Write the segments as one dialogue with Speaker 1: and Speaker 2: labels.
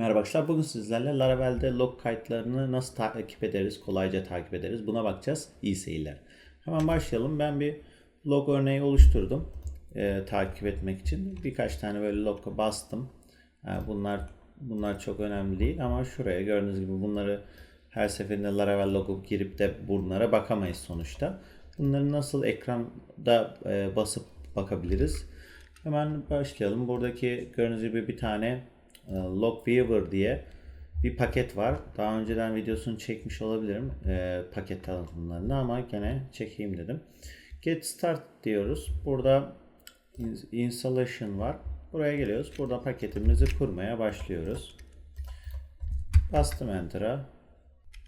Speaker 1: Merhaba arkadaşlar. Bugün sizlerle Laravel'de log kayıtlarını nasıl takip ederiz, kolayca takip ederiz buna bakacağız. İyi seyirler. Hemen başlayalım. Ben bir log örneği oluşturdum e, takip etmek için. Birkaç tane böyle log'a bastım. Ha, bunlar bunlar çok önemli değil ama şuraya gördüğünüz gibi bunları her seferinde Laravel logo girip de bunlara bakamayız sonuçta. Bunları nasıl ekranda e, basıp bakabiliriz? Hemen başlayalım. Buradaki gördüğünüz gibi bir tane e, Logweaver diye bir paket var. Daha önceden videosunu çekmiş olabilirim e, paket tanıtımlarını ama gene çekeyim dedim. Get Start diyoruz. Burada in- installation var. Buraya geliyoruz. Burada paketimizi kurmaya başlıyoruz. Bastım Enter'a.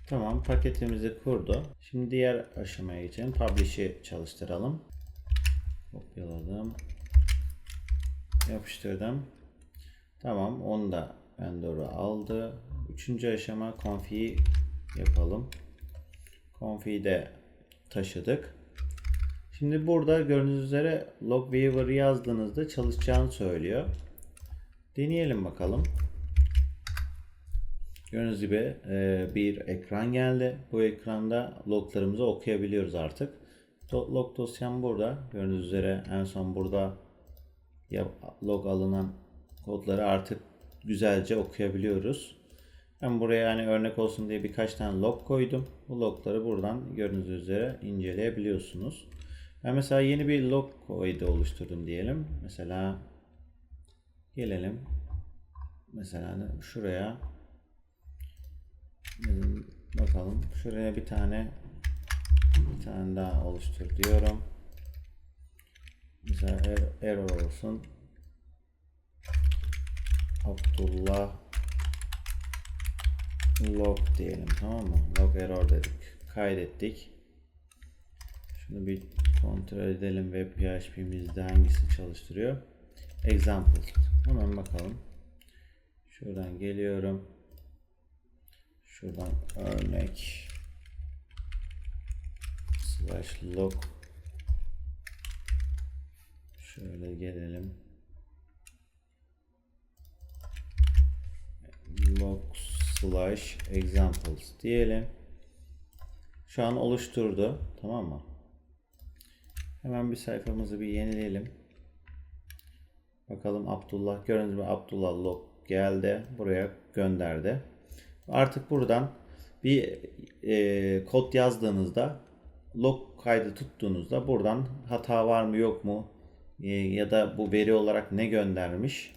Speaker 1: Tamam paketimizi kurdu. Şimdi diğer aşamaya geçelim. Publish'i çalıştıralım. Kopyaladım. Yapıştırdım. Tamam onu da Endor'u aldı. Üçüncü aşama config yapalım. Config'i de taşıdık. Şimdi burada gördüğünüz üzere Logweaver yazdığınızda çalışacağını söylüyor. Deneyelim bakalım. Gördüğünüz gibi e, bir ekran geldi. Bu ekranda loglarımızı okuyabiliyoruz artık. Log dosyam burada. Gördüğünüz üzere en son burada log alınan kodları artık güzelce okuyabiliyoruz. Ben buraya hani örnek olsun diye birkaç tane log koydum. Bu logları buradan gördüğünüz üzere inceleyebiliyorsunuz. Ben mesela yeni bir log koydu oluşturdum diyelim. Mesela gelelim. Mesela şuraya bakalım. Şuraya bir tane bir tane daha oluştur diyorum. Mesela er- error olsun. Abdullah log diyelim tamam mı? Log error dedik. Kaydettik. Şunu bir kontrol edelim web PHP'mizde hangisi çalıştırıyor. Example. Hemen bakalım. Şuradan geliyorum. Şuradan örnek slash log şöyle gelelim. log slash examples diyelim. Şu an oluşturdu. Tamam mı? Hemen bir sayfamızı bir yenileyelim. Bakalım Abdullah. Gördüğünüz gibi Abdullah log geldi. Buraya gönderdi. Artık buradan bir e, kod yazdığınızda log kaydı tuttuğunuzda buradan hata var mı yok mu e, ya da bu veri olarak ne göndermiş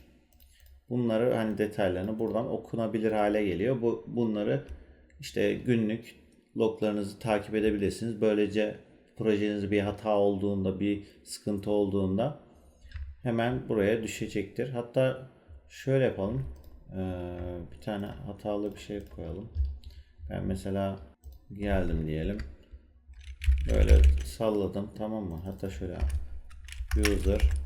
Speaker 1: Bunları hani detaylarını buradan okunabilir hale geliyor. Bu bunları işte günlük loglarınızı takip edebilirsiniz. Böylece projenizde bir hata olduğunda, bir sıkıntı olduğunda hemen buraya düşecektir. Hatta şöyle yapalım. Ee, bir tane hatalı bir şey koyalım. Ben mesela geldim diyelim. Böyle salladım tamam mı? Hatta şöyle user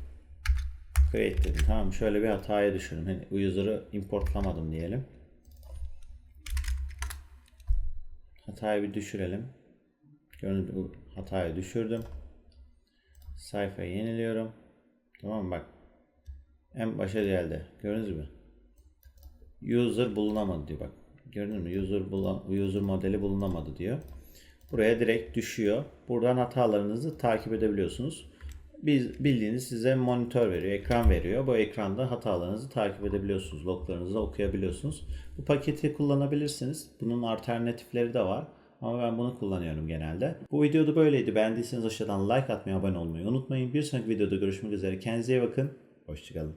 Speaker 1: create dedim. Tamam şöyle bir hataya düşürdüm. Hani user'ı importlamadım diyelim. Hatayı bir düşürelim. Gördüğünüz gibi hatayı düşürdüm. Sayfayı yeniliyorum. Tamam mı? bak. En başa geldi. Gördünüz mü? User bulunamadı diyor bak. Gördünüz mü? User, bulan, user modeli bulunamadı diyor. Buraya direkt düşüyor. Buradan hatalarınızı takip edebiliyorsunuz. Biz bildiğiniz size monitör veriyor, ekran veriyor. Bu ekranda hatalarınızı takip edebiliyorsunuz, loglarınızı okuyabiliyorsunuz. Bu paketi kullanabilirsiniz. Bunun alternatifleri de var. Ama ben bunu kullanıyorum genelde. Bu videoda böyleydi. Beğendiyseniz aşağıdan like atmayı, abone olmayı unutmayın. Bir sonraki videoda görüşmek üzere. Kendinize iyi bakın. Hoşçakalın.